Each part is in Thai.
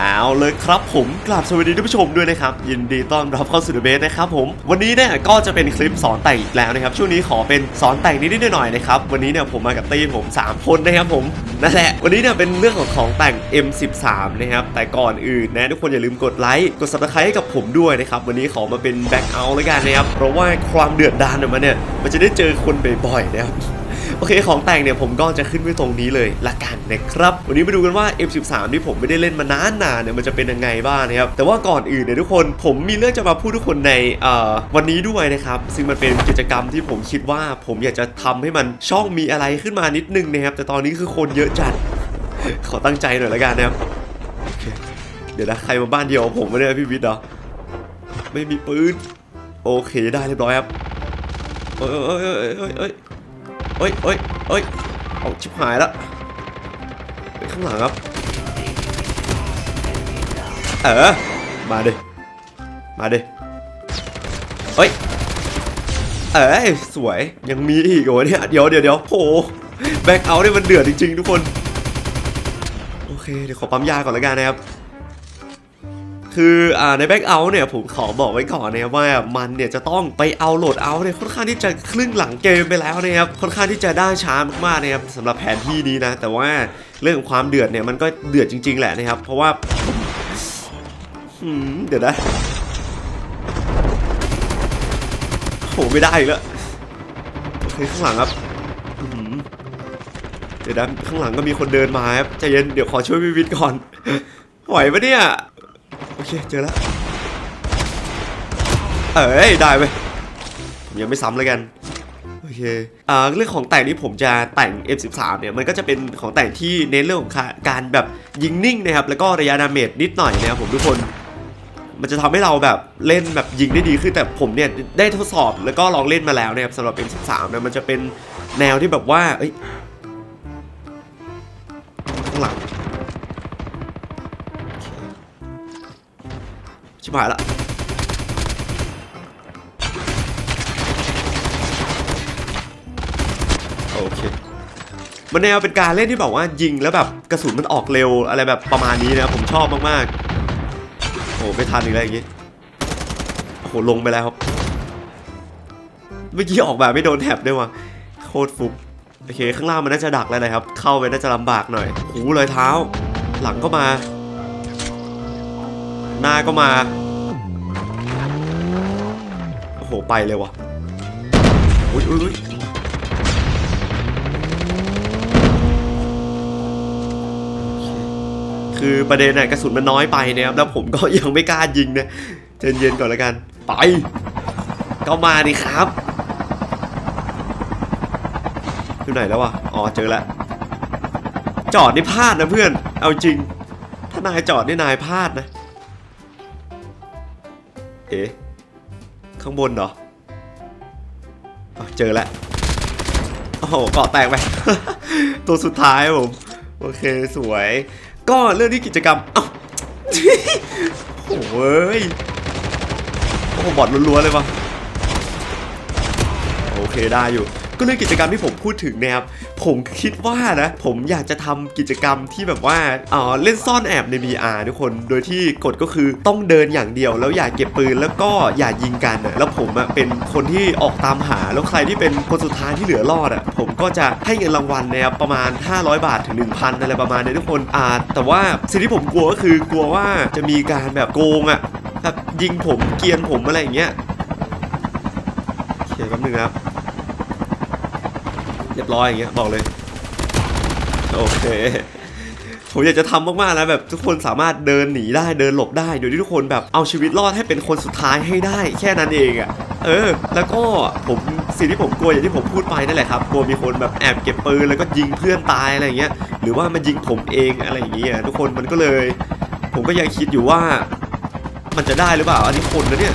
เอาเลยครับผมกราบสวัสดีท่านผู้ชมด้วยนะครับ ยินดีต้อนรับเข้าสู่เดอะเบสนะครับผม วันนี้เนี่ยก็จะเป็นคลิปสอนแต่งอีกแล้วนะครับ ช่วงนี้ขอเป็นสอนแต่งนิดๆหน่อยๆนะครับ วันนี้เนี่ยผมมากับตีผม 3 คนนะครับผมนั่นแหละ วันนี้เนี่ยเป็นเรื่องของของแต่ง M13 นะครับ แต่ก่อนอื่นนะทุกคนอย่าลืมกดไลค์กด subscribe ให้กับผมด้วยนะครับ วันนี้ขอมาเป็นแบ็คเอาท์แล้วกันนะครับเพราะว่าความเดือดดาลเนี่ยมันเนี่ยมันจะได้เจอคนบ่อยๆนะครับ โอเคของแต่งเนี่ยผมก็จะขึ้นไว้ตรงนี้เลยละกันนะครับ วันนี้มาดูกันว่า M13 ที่ผมไม่ได้เล่นมานานๆเนี่ยมันจะเป็นยังไงบ้างนะครับ แต่ว่าก่อนอื่นเนี่ยทุกคนผมมีเรื่องจะมาพูดทุกคนในวันนี้ด้วยนะครับ ซึ่งมันเป็นกิจกรรมที่ผมคิดว่าผมอยากจะทำให้มันช่องมีอะไรขึ้นมานิดนึงนะครับ แต่ตอนนี้คือคนเยอะจัด ขอตั้งใจหน่อยละกันนะครับ เดี๋ยวนะใครมาบ้านเดียวผมไม่ได้พี่วิทย์เหรอ ไม่มีปืน โอเคได้เรียบร้อยครับ เอ้ยเอ้ยเอ้ยเอ้ย เอ้ยเอ้ยเอ้ยเอ้ยเอาชิบหายแล้วไปข้างหลังครับ เออ มาดิ มาดิเอ้ย เอ้ย สวย ยังมีอีกโอ้เนี่ย เดี๋ยวเดี๋ยวเดี๋ยวโหแบ็คเอาท์เนี่ยมันเดือดจริงๆ ทุกคน โอเค เดี๋ยวขอปั๊มยาก่อนแล้วกันนะครับ คืออ่าในแบ็กเอาท์เนี่ยผมขอบอกไว้ก่อนนะครับว่ามันเนี่ยจะต้องไปเอาโหลดเอาท์เนี่ยค่อนข้างที่จะครึ่งหลังเกมไปแล้วนะครับค่อนข้างที่จะได้ช้ามากๆนะครับสำหรับแผนที่นี้นะ แต่ว่าเรื่องของความเดือดเนี่ยมันก็เดือดจริง ๆ แหละนะครับ เพราะว่าเดี๋ยวนะโหไม่ได้แล้วโอเคข้างหลังครับอื้อหือเดี๋ยวนะข้างหลังก็มีคนเดินมาครับใจเย็นเดี๋ยวขอช่วยพี่วิทก่อนไหวปะเนี่ย เคเจอแล้ว เอ้ยได้ไหมผมยังไม่ซ้ำเลยกันโอเคอ่าเรื่องของแต่งที่ผมจะแต่ง F13 เนี่ยมันก็จะเป็นของแต่งที่เน้นเรื่องของการแบบยิงนิ่งนะครับแล้วก็ระยะดาเมจนิดหน่อยนะครับผมทุกคน มันจะทำให้เราแบบเล่นแบบยิงได้ดีขึ้นแต่ผมเนี่ยได้ทดสอบแล้วก็ลองเล่นมาแล้วนะครับสำหรับ M13 เนี่ยมันจะเป็นแนวที่แบบว่าเอ้ยข้างหลัง หายละโอเค มันแนวเป็นการเล่นที่แบบว่ายิงแล้วแบบกระสุนมันออกเร็วอะไรแบบประมาณนี้นะผมชอบมากๆ โอ้ไม่ทันอีกแล้วอย่างงี้ โอ้โหลงไปแล้วครับ เมื่อกี้ออกแบบไม่โดนแท็บด้วยว่ะโคตรฟุกโอเค ข้างล่างมันน่าจะดักแล้วนะครับ เข้าไปน่าจะลำบากหน่อยหูรอยเท้า หลังก็มา หน้าก็มา ไปเลยวะอุ้ยอุ้ยคือประเด็นน่ะกระสุนมันน้อยไปนะครับแล้วผมก็ยังไม่กล้ายิงนะใจเย็นก่อนแล้วกัน ไปก็มาดิครับอยู่ไหนแล้ววะอ๋อเจอแล้วจอดนี่พลาดนะเพื่อน เอาจริง ถ้านายจอดนี่นายพลาดนะ เอ๊ะ ข้างบนเหรออ้าวเจอแล้วโอ้โหเกาะแตกไป ตัวสุดท้ายผม โอเคสวย ก็เรื่องที่กิจกรรมเอ้าโอ้โหเว้ยโอ้โหบอดล้วนๆเลยปะโอเคได้อยู่ ก็เรื่องกิจกรรมที่ผมพูดถึงนะครับ ผมคิดว่านะ ผมอยากจะทำกิจกรรมที่แบบว่าเออเล่นซ่อนแอบใน VR ทุกคน โดยที่กฎก็คือต้องเดินอย่างเดียว แล้วอย่าเก็บปืนแล้วก็อย่ายิงกันนะแล้วผมอะเป็นคนที่ออกตามหา แล้วใครที่เป็นคนสุดท้ายที่เหลือรอดอะผมก็จะให้เงินรางวัลนะครับประมาณ 500 บาทถึง 1,000อะไรประมาณนี้ทุกคนอ่าแต่ว่าสิ่งที่ผมกลัวก็คือกลัวว่าจะมีการแบบโกงอะแบบยิงผมเกียนผมอะไรอย่างเงี้ยโอเคแป๊บนึงครับ เรียบร้อยอย่างเงี้ยบอกเลย โอเคผมอยากจะทำมากๆนะแบบทุกคนสามารถเดินหนีได้เดินหลบได้โดยที่ทุกคนแบบเอาชีวิตรอดให้เป็นคนสุดท้ายให้ได้แค่นั้นเองอะ่ะเออ แล้วก็ผมสิ่งที่ผมกลัวอย่างที่ผมพูดไปนั่นแหละครับกลัวมีคนแบบแอบเก็บปืนแล้วก็ยิงเพื่อนตายอะไรเงี้ยหรือว่ามันยิงผมเองอะไรอย่างเงี้ยทุกคนมันก็เลย ผมก็ยังคิดอยู่ว่า มันจะได้หรือเปล่าอันนี้คนนะเนี่ย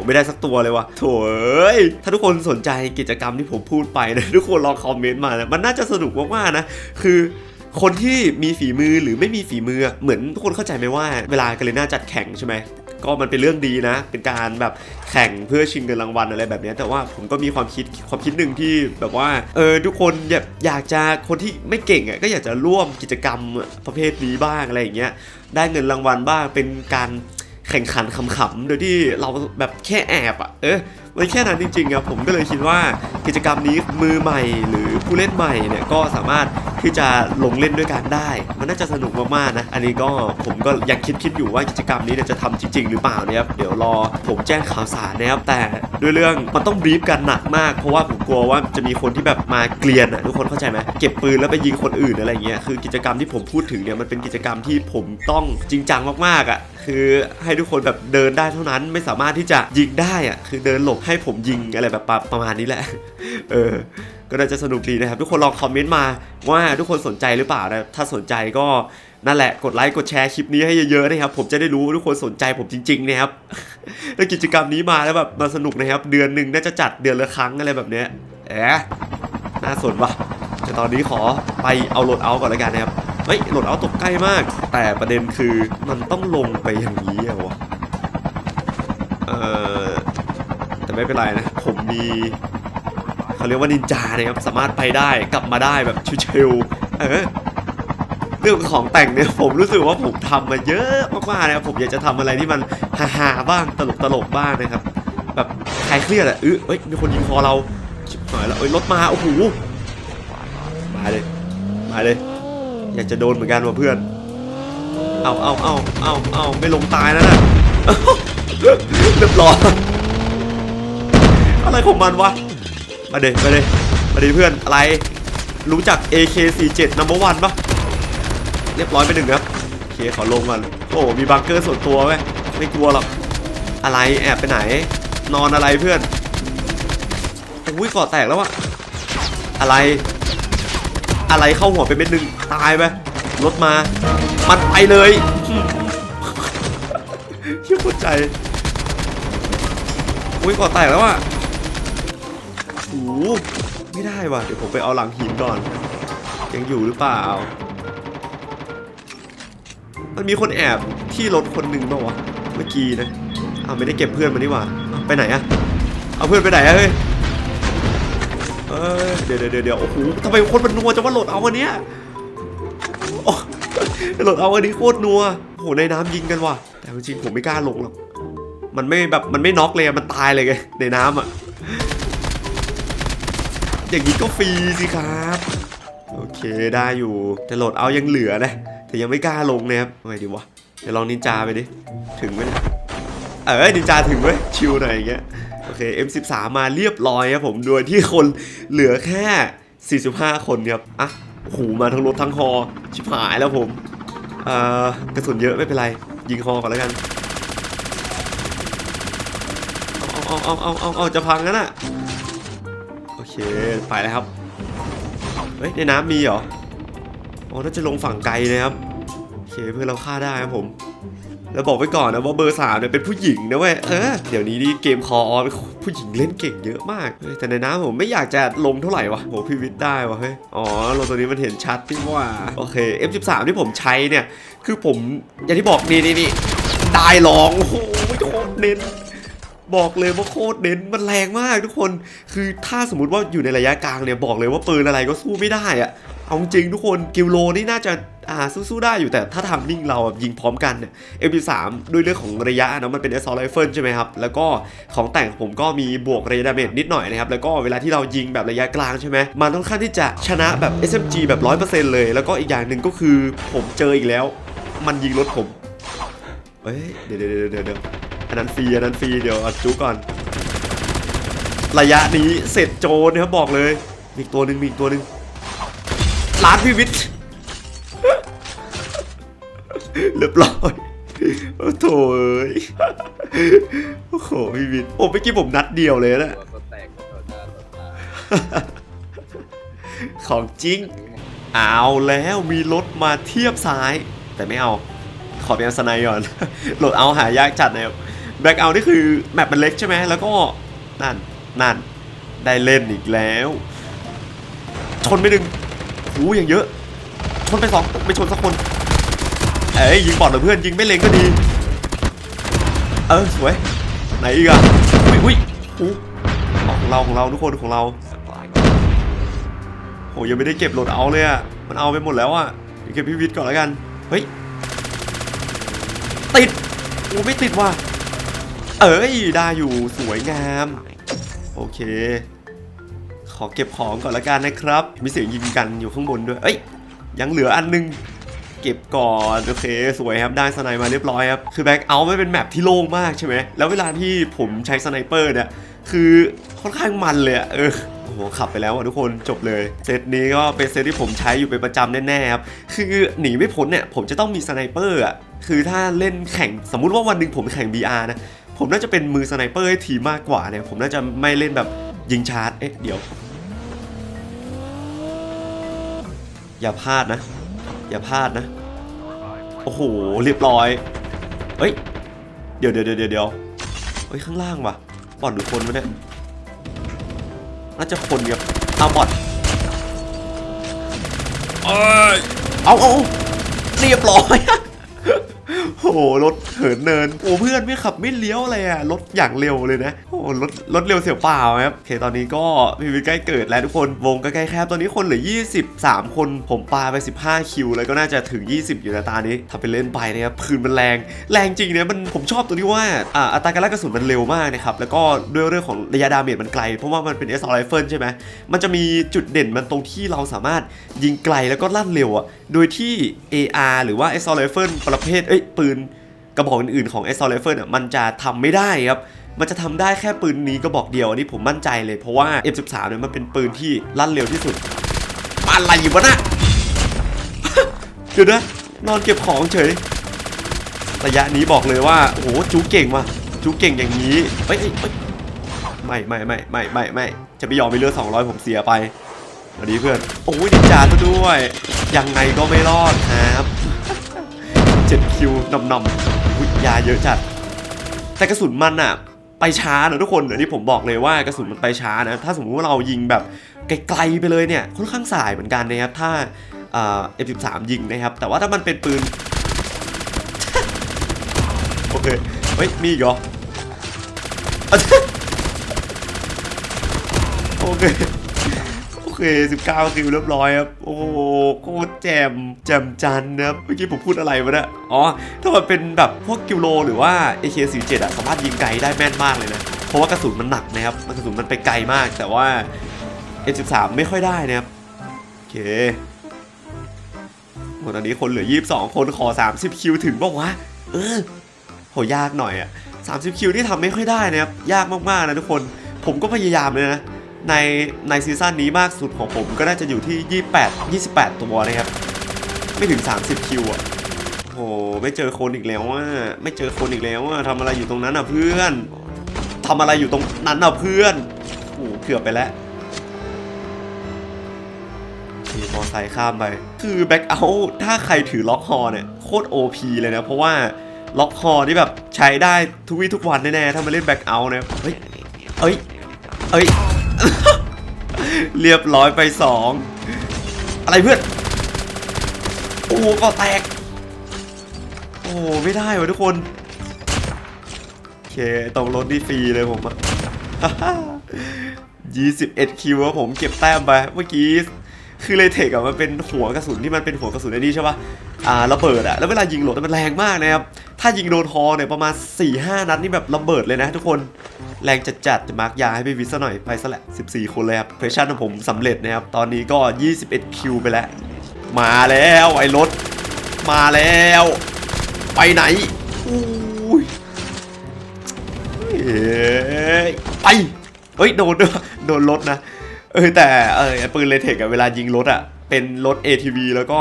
ผมไม่ได้สักตัวเลยว่ะโถเอ้ยถ้าทุกคนสนใจกิจกรรมที่ผมพูดไปนะทุกคนลองคอมเมนต์มานะมันน่าจะสนุกมากๆนะคือคนที่มีฝีมือหรือไม่มีฝีมือเหมือนทุกคนเข้าใจไหมว่าเวลากาเลน่าจัดแข่งใช่ไหมก็มันเป็นเรื่องดีนะ เป็นการแบบแข่งเพื่อชิงเงินรางวัลอะไรแบบนี้ แต่ว่าผมก็มีความคิดความคิดหนึ่งที่แบบว่า เออทุกคนอยากอยากจะคนที่ไม่เก่งอะก็อยากจะร่วมกิจกรรมประเภทนี้บ้างอะไรอย่างเงี้ย ได้เงินรางวัลบ้าง เป็นการ แข่งขันขำๆโดยที่เราแบบแค่แอบอะเออ มันแค่นั้นจริงๆอะผมก็เลยคิดว่ากิจกรรมนี้มือใหม่หรือผู้เล่นใหม่เนี่ยก็สามารถที่จะลงเล่นด้วยกันได้ มันน่าจะสนุกมากๆนะ อันนี้ก็ผมก็ยังคิดคิดอยู่ว่ากิจกรรมนี้จะทำจริง ๆ หรือเปล่านะครับเดี๋ยวรอผมแจ้งข่าวสารนะครับแต่ด้วยเรื่องมันต้องบีฟกันหนักมากเพราะว่าผมกลัวว่าจะมีคนที่แบบมาเกลียนอะทุกคนเข้าใจไหมเก็บปืนแล้วไปยิงคนอื่นอะไรเงี้ยคือกิจกรรมที่ผมพูดถึงเนี่ยมันเป็นกิจกรรมที่ผมต้องจริงจังมากๆอะคือให้ทุกคนแบบเดินได้เท่านั้นไม่สามารถที่จะยิงได้อะคือเดินหลบใให้ผมยิงอะไรแบบประประมาณนี้แหละ เออ ก็น่าจะสนุกดีนะครับ ทุกคนลองคอมเมนต์มาว่าทุกคนสนใจหรือเปล่านะ ถ้าสนใจก็นั่นแหละ กดไลค์ กดแชร์คลิปนี้ให้เยอะๆนะครับ ผมจะได้รู้ว่าทุกคนสนใจผมจริงๆนะครับแล้วกิจกรรมนี้มาแล้วแบบมาสนุกนะครับ เดือนหนึ่งน่าจะจัดเดือนละครั้งอะไรแบบเนี้ยแอะน่าสนว่ะแต่ตอนนี้ขอไปเอาโหลดเอาก่อนแล้วกันนะครับ เฮ้ยโหลดเอาตกใกล้มาก แต่ประเด็นคือมันต้องลงไปอย่างนี้อะวะเออแต่ ไม่เป็นไรนะ ผมมีเขาเรียกว่านินจานะครับสามารถไปได้กลับมาได้แบบชิวๆเออเรื่องของแต่งเนี่ยผมรู้สึกว่าผมทำมาเยอะมากๆนะครับผมอยากจะทำอะไรที่มันฮาๆบ้างตลกๆบ้างนะครับ แบบคลายเครียดอะเออเอ้ยมีคนยิงคอเราชิบหายแล้วเอ้ยรถมาโอ้โหมาเลยมาเลย อยากจะโดนเหมือนกันว่ะเพื่อนเอาเอาเอาเอาเอาไม่ลงตายแล้วนะเรียบร้อย อะไรของมันวะ มาเดมาเดมาเดเพื่อนอะไร รู้จัก AK47 number one ปะเรียบร้อยไปหนึ่งครับโอเคขอลงก่อนโอ้มีบังเกอร์ส่วนตัวไหมไม่กลัวหรอก อะไรแอบไปไหน นอนอะไรเพื่อนอุ้ยกาะแตกแล้วอะอะไร อะไรเข้าหัวไปเม็ดหนึ่งตายไปรถมา มันไปเลยเชื่อหัวใจอุ้ยกาะแตกแล้วอะ โอ้ไม่ได้ว่ะ เดี๋ยวผมไปเอาหลังหินก่อน ยังอยู่หรือเปล่า มันมีคนแอบที่รถคนหนึ่งเปล่าวะ เมื่อกี้นะเอาไม่ได้เก็บเพื่อนมานี่หว่าไปไหนอะเอาเพื่อนไปไหนอะเฮ้ยเดี๋ยวเดี๋ยวเดี๋ยวโอ้โหทำไมคนมันนัวจะว่าโหลดเอาวันเนี้ยโอ้โหลดเอาวันนี้โคตรนัวโอ้โหในน้ำยิงกันว่ะ แต่จริงๆผมไม่กล้าลงหรอก มันไม่แบบมันไม่น็อกเลยอะมันตายเลยไงในน้ำอะ อย่างนี้ก็ฟรีสิครับ โอเคได้อยู่ แต่โหลดเอายังเหลือนะ แต่ยังไม่กล้าลงนะครับทำไงดีวะ เดี๋ยวลองนินจาไปดิ ถึงไหมเนี่ยเออนินจาถึงไหมชิวหน่อยอย่างเงี้ย โอเค M13 มาเรียบร้อยครับผมโดยที่คนเหลือแค่ 45 คนครับ อะโอ้โหมาทั้งรถทั้งฮอชิบหายแล้วผมเอ่อกระสุนเยอะไม่เป็นไร ยิงฮอก่อนแล้วกัน เอาเอาเอาเอาเอาเอาจะพังกันอะ เคไปแล้วครับเฮ้ยในน้ำมีเหรออ๋อน่าจะลงฝั่งไกลนะครับโอเคเพื่อนเราฆ่าได้ครับผมแล้วบอกไว้ก่อนนะว่าเบอร์สามเนี่ยเป็นผู้หญิงนะเว้ยเออเดี๋ยวนี้นี่เกมคออผู้หญิงเล่นเก่งเยอะมาก แต่ในน้ำผมไม่อยากจะลงเท่าไหร่วะโหพี่วิทย์ได้วะเฮ้ยอ๋อลงตัวนี้มันเห็นชัดที่ว่าโอเค F13 ที่ผมใช้เนี่ย คือผมอย่างที่บอกนี่นี่นี่ได้ลองโอ้โหโคตรเน้น บอกเลยว่าโคตรเน้นมันแรงมากทุกคน คือถ้าสมมติว่าอยู่ในระยะกลางเนี่ยบอกเลยว่าปืนอะไรก็สู้ไม่ได้อะเอาจริงทุกคนกิโลนี่น่าจะอ่าสู้ๆได้อยู่แต่ถ้าทำมิ่งเราแบบยิงพร้อมกันเนี่ย MP3 ด้วยเรื่องของระยะนะมันเป็น assault rifle ใช่ไหมครับ แล้วก็ของแต่งผมก็มีบวกระยะดาเมจนิดหน่อยนะครับ แล้วก็เวลาที่เรายิงแบบระยะกลางใช่ไหมมันค่อนข้างที่จะชนะแบบ SMG แบบ100%เลย แล้วก็อีกอย่างหนึ่งก็คือผมเจออีกแล้ว มันยิงรถผมเฮ้ยเดี๋ยวเดี๋ยวเดี๋ยวเดี๋ยว อันนั้นฟรีอันนั้นฟรีเดี๋ยวอัดจุก่อน ระยะนี้เสร็จโจนะครับบอกเลย มีตัวหนึ่งมีตัวหนึ่งร้านพิวิทเรียบร้อยโอ้โถยโอ้โหพี่วิทโอ้เมื่อกี้ผมนัดเดียวเลยนะของจริง เอาแล้วมีรถมาเทียบซ้าย แต่ไม่เอา ขอเป็นสไนด์ก่อนโหลดเอาหายากจัดนะครับ แบล็กเอานี่คือแมปมันเล็กใช่ไหมแล้วก็นั่นนั่นได้เล่นอีกแล้ว ชนไปหนึ่งหูอย่างเยอะ ชนไปสองไม่ชนสักคน เอ้ยยิงบอดเหรอเพื่อนยิงไม่เล็งก็ดี เออสวย ไหนอีกอะอุ้ยอุ้ยของเราของเราทุกคนของเราโหยังไม่ได้เก็บโหลดเอาเลยอะมันเอาไปหมดแล้วอะเก็บพี่วิทย์ก่อนแล้วกัน เฮ้ย ติดโอ้ไม่ติดว่ะ เอ้ยได้อยู่สวยงาม โอเค ขอเก็บของก่อนละกันนะครับ มีเสียงยิงกันอยู่ข้างบนด้วย เอ้ย ยังเหลืออันนึง เก็บก่อนโอเค สวยครับได้สไนมาเรียบร้อยครับ คือแบ็กเอาไม่เป็นแมปที่โล่งมากใช่ไหมแล้วเวลาที่ผมใช้สไนเปอร์เนี่ยคือค่อนข้างมันเลยอะเออโอ้โหขับไปแล้วอะทุกคนจบเลยเซตนี้ก็เป็นเซตที่ผมใช้อยู่เป็นประจำแน่ๆครับคือหนีไม่พ้นเนี่ยผมจะต้องมีสไนเปอร์อะคือถ้าเล่นแข่งสมมุติว่าวันหนึ่งผมแข่ง BR นะ ผมน่าจะเป็นมือสไนเปอร์ให้ทีมมากกว่าเนี่ย ผมน่าจะไม่เล่นแบบยิงชาร์จ เอ๊ะ เดี๋ยว อย่าพลาดนะ อย่าพลาดนะ โอ้โห เรียบร้อย เฮ้ย เดี๋ยวเดี๋ยวเดี๋ยวเดี๋ยวเฮ้ย ข้างล่างว่ะ บอดหรือคนวะเนี่ย น่าจะคนกับเอาบอดเอ้ยเอาเอาเรียบร้อย โอ้โห รถ เหินเนินโอ้เพื่อนไม่ขับไม่เลี้ยวอะไรอะรถอย่างเร็วเลยนะโอ้รถรถเร็วเสียวเปล่าครับโอเคตอนนี้ก็พี่วิทใกล้เกิดแล้วทุกคนวงก็ใกล้แคบตอนนี้คนเหลือ 23 คนผมปาไป 15 คิว แล้วก็น่าจะถึง 20 อยู่ในตานี้ทำเป็นเล่นไปนะครับปืนมันแรง แรงจริงเนี่ยมันผมชอบตรงที่ว่าอ่าอัตราการลั่นกระสุนมันเร็วมากนะครับแล้วก็ด้วยเรื่องของระยะดาเมจมันไกล เพราะว่ามันเป็น s อ rifle ใช่ไหมมันจะมีจุดเด่นมันตรงที่เราสามารถยิงไกลแล้วก็ลั่นเร็วอะโดยที่ AR หรือว่า s อ rifle ประเภทเอ้ยปืน กระบอกอื่นๆของ s อ rifle อะมันจะทำไม่ได้ครับมันจะทำได้แค่ปืนนี้กระบอกเดียวอันนี้ผมมั่นใจเลยเพราะว่า M13 เนี่ยมันเป็นปืนที่ลั่นเร็วที่สุดอะไรวะน่ะเดี๋ยวนะนอนเก็บของเฉยระยะนี้บอกเลยว่าโอ้โหจูเก่งว่ะจูเก่งอย่างนี้เฮ้ยเฮ้ไม่ไม่ไม่ไม่ไม่ไม่จะไม่ยอมไปเลือด200 ผมเสียไปสวัสดีเพื่อนโอ้ยดิจาซะด้วยยังไงก็ไม่รอดครับ 7 คิวนำนำ ยาเยอะจัด แต่กระสุนมันอะไปช้านะทุกคนอันนี้ผมบอกเลยว่ากระสุนมันไปช้านะ ถ้าสมมติว่าเรายิงแบบไกลๆไปเลยเนี่ยค่อนข้างสายเหมือนกันนะครับถ้าเอ่อ F13 ยิงนะครับ แต่ว่าถ้ามันเป็นปืน โอเคเฮ้ยมีอีกเหรอโอเค เค19คิวเรียบร้อยครับ โอ้โหโคตรแจมแจมจันนะครับ เมื่อกี้ผมพูดอะไรวะเนี่ย อ๋อ ถ้ามันเป็นแบบพวกกิโล หรือว่า AK47 อะสามารถยิงไกลได้แม่นมากเลยนะ เพราะว่ากระสุนมันหนักนะครับ มันกระสุนมันไปไกลมาก แต่ว่า M13 ไม่ค่อยได้นะครับ โอเคโหตอนนี้คนเหลือ 22 คนขอ 30 คิวถึงป่าวะ เออ โหยากหน่อยอะ30 คิวที่ทำไม่ค่อยได้นะครับ ยากมากๆนะทุกคน ผมก็พยายามเลยนะ ในในซีซั่นนี้มากสุดของผมก็น่าจะอยู่ที่ 28 28 ตัวนะครับ ไม่ถึง 30 คิวอะโหไม่เจอคนอีกแล้วว่าไม่เจอคนอีกแล้วว่าทำอะไรอยู่ตรงนั้นอะเพื่อนทำอะไรอยู่ตรงนั้นอะเพื่อนโอ้เกือบไปแล้วขี่มอไซค์ข้ามไป คือแบ็คเอาท์ถ้าใครถือล็อกคอเนี่ยโคตร OP เลยนะ เพราะว่าล็อกคอที่แบบใช้ได้ทุกวี่ทุกวันแน่ๆถ้ามาเล่นแบ็คเอาท์เนี่ยเฮ้ยเอ้ยเอ้ย เรียบร้อยไปสองอะไรเพื่อนโอ้ก็แตก โอ้ไม่ได้วะทุกคนโอเคตรงรถนี่ฟรีเลยผมอะ21 คิวครับผมเก็บแต้มไปเมื่อกี้ คือเลเทคอะมันเป็นหัวกระสุนที่มันเป็นหัวกระสุนไอ้นี่ใช่ปะอ่าระเบิดอะแล้วเวลายิงโหลดมันแรงมากนะครับถ้ายิงโดนคอเนี่ยประมาณ4-5นัดนี่แบบระเบิดเลยนะทุกคนแรงจัดจัดจะมาร์กยาให้พี่วิทย์ซะหน่อยไปซะแหละ 14 คนเลยครับเพรสชั่นของผมสำเร็จนะครับตอนนี้ก็ 21 คิวไปแล้ว มาแล้วไอ้รถ มาแล้ว ไปไหนอุ้ยเอ้ยไปเฮ้ยโดนด้วยโดนรถนะ เออแต่เออปืนเลเทคอะเวลายิงรถอะเป็นรถ ATV แล้วก็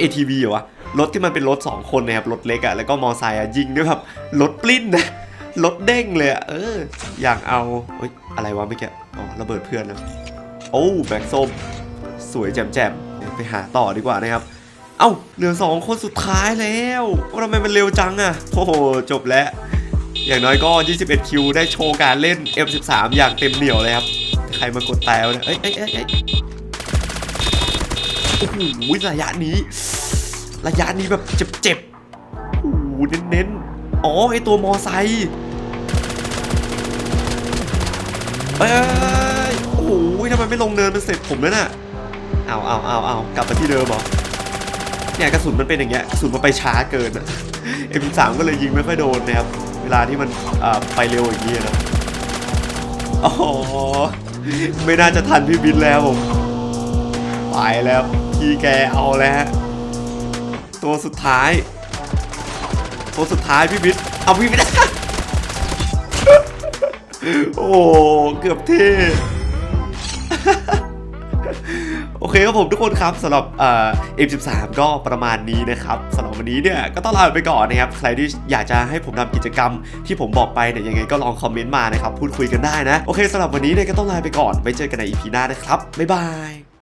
ATV เหรอวะรถที่มันเป็นรถ 2 คนนะครับรถเล็กอะแล้วก็มอไซค์อะยิงด้วยแบบรถปลิ้นนะรถเด้งเลยอะเออ อยากเอาเฮ้ยอะไรวะเมื่อกี้อ๋อระเบิดเพื่อนนะโอ้แบ็กส้มสวยแจ่มๆเดี๋ยวไปหาต่อดีกว่านะครับ เอ้าเหลือสองคนสุดท้ายแล้วทำไมมันเร็วจังอะโอ้โหจบแล้ว อย่างน้อยก็ 21 คิวได้โชว์การเล่น M13 อย่างเต็มเหนียวเลยครับ ใครมากดแตวเนี่ยเอ้ยเอ้ยเอ้ยเอ้ยโอ้โหระยะนี้ ระยะนี้แบบเจ็บๆโอ้โหเน้นๆ อ๋อไอตัวมอไซค์เอ้ยโอ้โหทำไมไม่ลงเนินเป็นเสร็จผมแล้วน่ะเอาเอาเอาเอากลับมาที่เดิมเหรอเนี่ยกระสุนมันเป็นอย่างเงี้ยกระสุนมันไปช้าเกินอะ M3 ก็เลยยิงไม่ค่อยโดนนะครับ เวลาที่มันไปเร็วอย่างนี้นะโอ้โห ไม่น่าจะทันพี่บินแล้วผมไปแล้วพี่แกเอาแล้ว ตัวสุดท้าย ตัวสุดท้ายพี่บินเอาพี่บินโอ้เกือบเท่ โอเคครับผมทุกคนครับสำหรับเอ่อ M13 ก็ประมาณนี้นะครับสำหรับวันนี้เนี่ยก็ต้องลาไปก่อนนะครับ ใครที่อยากจะให้ผมทำกิจกรรมที่ผมบอกไปเนี่ยยังไงก็ลองคอมเมนต์มานะครับ พูดคุยกันได้นะ โอเคสำหรับวันนี้เนี่ยก็ต้องลาไปก่อนไว้เจอกันใน EP หน้านะครับบ๊ายบาย